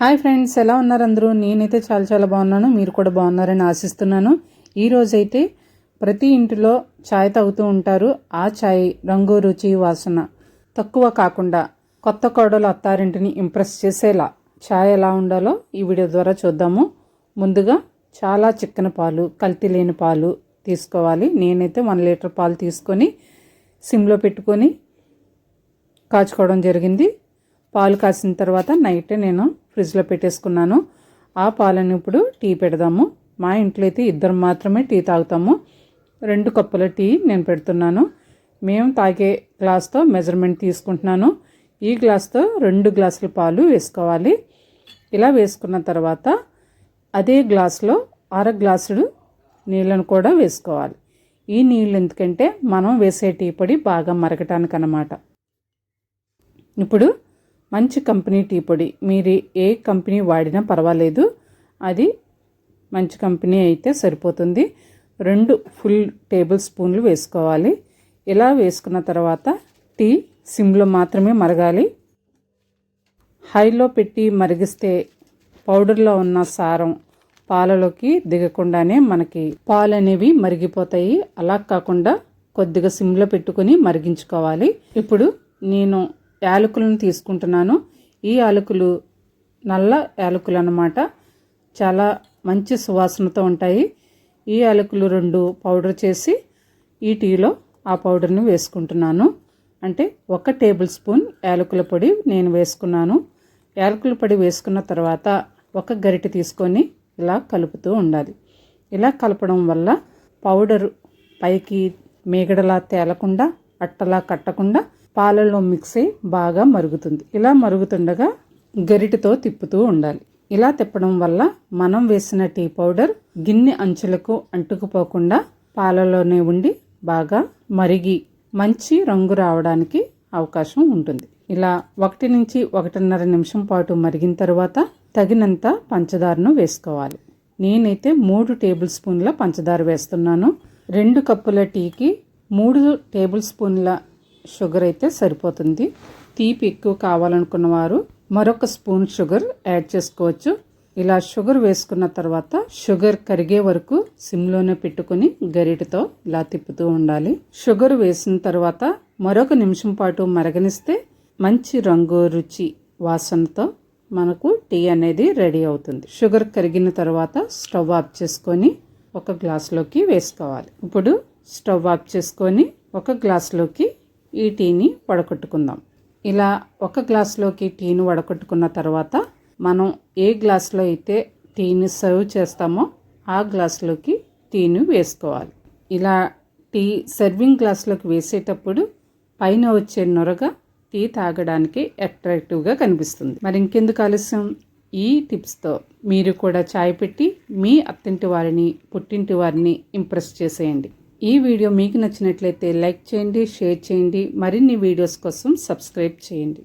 Hi friends ఎలా ఉన్నారు అందరూ? నేనైతే చాలా చాలా బాగున్నాను. మీరు కూడా బాగున్నారని ఆశిస్తున్నాను. ఈరోజైతే ప్రతి ఇంటిలో ఛాయ్ తాగుతూ ఉంటారు. ఆ ఛాయ్ రంగు రుచి వాసన తక్కువ కాకుండా కొత్త కోడలు అత్తారింటిని ఇంప్రెస్ చేసేలా ఛాయ్ ఎలా ఉండాలో ఈ వీడియో ద్వారా చూద్దాము. ముందుగా చాలా చిక్కన పాలు కల్తీ లేని పాలు తీసుకోవాలి. నేనైతే వన్ లీటర్ పాలు తీసుకొని సిమ్లో పెట్టుకొని కాచుకోవడం జరిగింది. పాలు కాసిన తర్వాత నైట్ నేను ఫ్రిడ్జ్లో పెట్టేసుకున్నాను. ఆ పాలను ఇప్పుడు టీ పెడదాము. మా ఇంట్లో అయితే ఇద్దరు మాత్రమే టీ తాగుతాము. రెండు కప్పుల టీ నేను పెడుతున్నాను. మేము తాగే గ్లాస్తో మెజర్మెంట్ తీసుకుంటున్నాను. ఈ గ్లాస్తో రెండు గ్లాసుల పాలు వేసుకోవాలి. ఇలా వేసుకున్న తర్వాత అదే గ్లాసులో అర గ్లాసులు నీళ్ళను కూడా వేసుకోవాలి. ఈ నీళ్ళు ఎందుకంటే మనం వేసే టీ పొడి బాగా మరగటానికి అన్నమాట ఇప్పుడు మంచి కంపెనీ టీ పొడి. మీరు ఏ కంపెనీ వాడినా పర్వాలేదు. అది మంచి కంపెనీ అయితే సరిపోతుంది. రెండు ఫుల్ టేబుల్ స్పూన్లు వేసుకోవాలి. ఇలా వేసుకున్న తర్వాత టీ సిమ్లో మాత్రమే మరగాలి. హైలో పెట్టి మరిగిస్తే పౌడర్లో ఉన్న సారం పాలలోకి దిగకుండానే మనకి పాలు అనేవి మరిగిపోతాయి. అలా కాకుండా కొద్దిగా సిమ్లో పెట్టుకొని మరిగించుకోవాలి. ఇప్పుడు నేను యాలకులను తీసుకుంటున్నాను. ఈ యాలకులు నల్ల యాలకులు అన్నమాట చాలా మంచి సువాసనతో ఉంటాయి. ఈ యాలకులు రెండు పౌడర్ చేసి ఈ టీలో ఆ పౌడర్ని వేసుకుంటున్నాను. అంటే ఒక టేబుల్ స్పూన్ యాలకుల పొడి నేను వేసుకున్నాను. యాలకుల పొడి వేసుకున్న తర్వాత ఒక గరిటె తీసుకొని ఇలా కలుపుతూ ఉండాలి. ఇలా కలపడం వల్ల పౌడర్ పైకి మేగడలా తేలకుండా అట్టలా కట్టకుండా పాలలో మిక్స్ అయి బాగా మరుగుతుంది. ఇలా మరుగుతుండగా గరిటతో తిప్పుతూ ఉండాలి. ఇలా తిప్పడం వల్ల మనం వేసిన టీ పౌడర్ గిన్నె అంచులకు అంటుకుపోకుండా పాలలోనే ఉండి బాగా మరిగి మంచి రంగు రావడానికి అవకాశం ఉంటుంది. ఇలా ఒకటి నుంచి ఒకటిన్నర నిమిషం పాటు మరిగిన తర్వాత తగినంత పంచదారను వేసుకోవాలి. నేనైతే మూడు టేబుల్ స్పూన్ల పంచదార వేస్తున్నాను. రెండు కప్పుల టీకి మూడు టేబుల్ స్పూన్ల షుగర్ అయితే సరిపోతుంది. తీపి ఎక్కువ కావాలనుకున్న వారు మరొక స్పూన్ షుగర్ యాడ్ చేసుకోవచ్చు. ఇలా షుగర్ వేసుకున్న తర్వాత షుగర్ కరిగే వరకు సిమ్లోనే పెట్టుకుని గరిటతో ఇలా తిప్పుతూ ఉండాలి. షుగర్ వేసిన తర్వాత మరొక నిమిషం పాటు మరగనిస్తే మంచి రంగు రుచి వాసనతో మనకు టీ అనేది రెడీ అవుతుంది. షుగర్ కరిగిన తర్వాత స్టవ్ ఆఫ్ చేసుకొని ఒక గ్లాస్లోకి వేసుకోవాలి. ఇప్పుడు స్టవ్ ఆఫ్ చేసుకొని ఒక గ్లాస్లోకి ఈ టీని వడకట్టుకుందాం ఇలా ఒక గ్లాస్లోకి టీని వడకట్టుకున్న తర్వాత మనం ఏ గ్లాస్లో అయితే టీని సర్వ్ చేస్తామో ఆ గ్లాస్లోకి టీని వేసుకోవాలి. ఇలా టీ సర్వింగ్ గ్లాస్లోకి వేసేటప్పుడు పైన వచ్చే నొరగ టీ తాగడానికి అట్రాక్టివ్గా కనిపిస్తుంది. మరి ఇంకెందుకు ఆలస్యం? ఈ టిప్స్తో మీరు కూడా చాయ్ పెట్టి మీ అత్తింటి వారిని పుట్టింటి వారిని ఇంప్రెస్ చేసేయండి. ఈ వీడియో మీకు నచ్చినట్లయితే లైక్ చేయండి షేర్ చేయండి. మరిన్ని వీడియోస్ కోసం సబ్స్క్రైబ్ చేయండి.